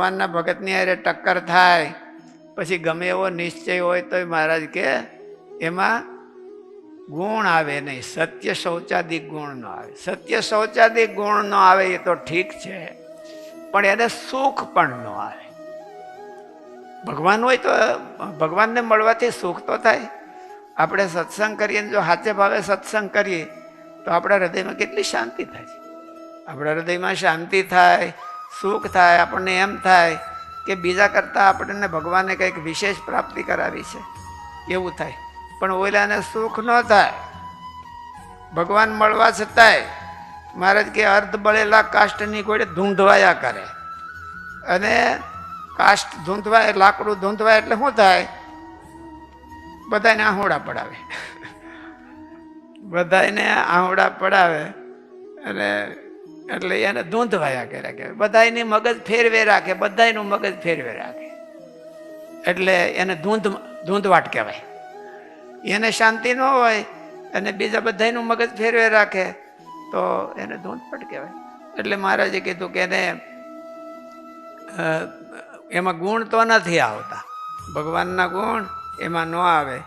ભગવાનના ભગતની અરે ટક્કર થાય, પછી ગમે એવો નિશ્ચય હોય તો મહારાજ કે એમાં ગુણ આવે નહીં, સત્ય શૌચાદિક ગુણ ન આવે. સત્ય શૌચાદિક ગુણ ન આવે એ તો ઠીક છે, પણ એને સુખ પણ ન આવે. ભગવાન હોય તો, ભગવાનને મળવાથી સુખ તો થાય. આપણે સત્સંગ કરીએ જો હાથે ભાવે સત્સંગ કરીએ, તો આપણા હૃદયમાં કેટલી શાંતિ થાય આપણા હૃદયમાં શાંતિ થાય સુખ થાય, આપણને એમ થાય કે બીજા કરતાં આપણને ભગવાને કંઈક વિશેષ પ્રાપ્તિ કરાવી છે. એવું થાય. પણ ઓલાને સુખ ન થાય. ભગવાન મળવા છતાંય મહારાજ કે અર્ધ બળેલા કાષ્ટની કોઈ ધૂંધવાયા કરે. અને કાષ્ટ ધૂંધવાય, લાકડું ધૂંધવાય એટલે શું થાય? બધાને આહોડા પડાવે. બધાને આહોડા પડાવે. અને એટલે એને ધૂંધવાયા કર્યા કે બધાની મગજ ફેરવે રાખે, બધાયનું મગજ ફેરવે રાખે. એટલે એને ધૂંધ, ધૂંધવાટ કહેવાય. એને શાંતિ ન હોય અને બીજા બધાયનું મગજ ફેરવે રાખે, તો એને ધૂંધપટ કહેવાય. એટલે મહારાજે કીધું કે એને એમાં ગુણ તો નથી આવતા. ભગવાનના ગુણ એમાં ન આવે.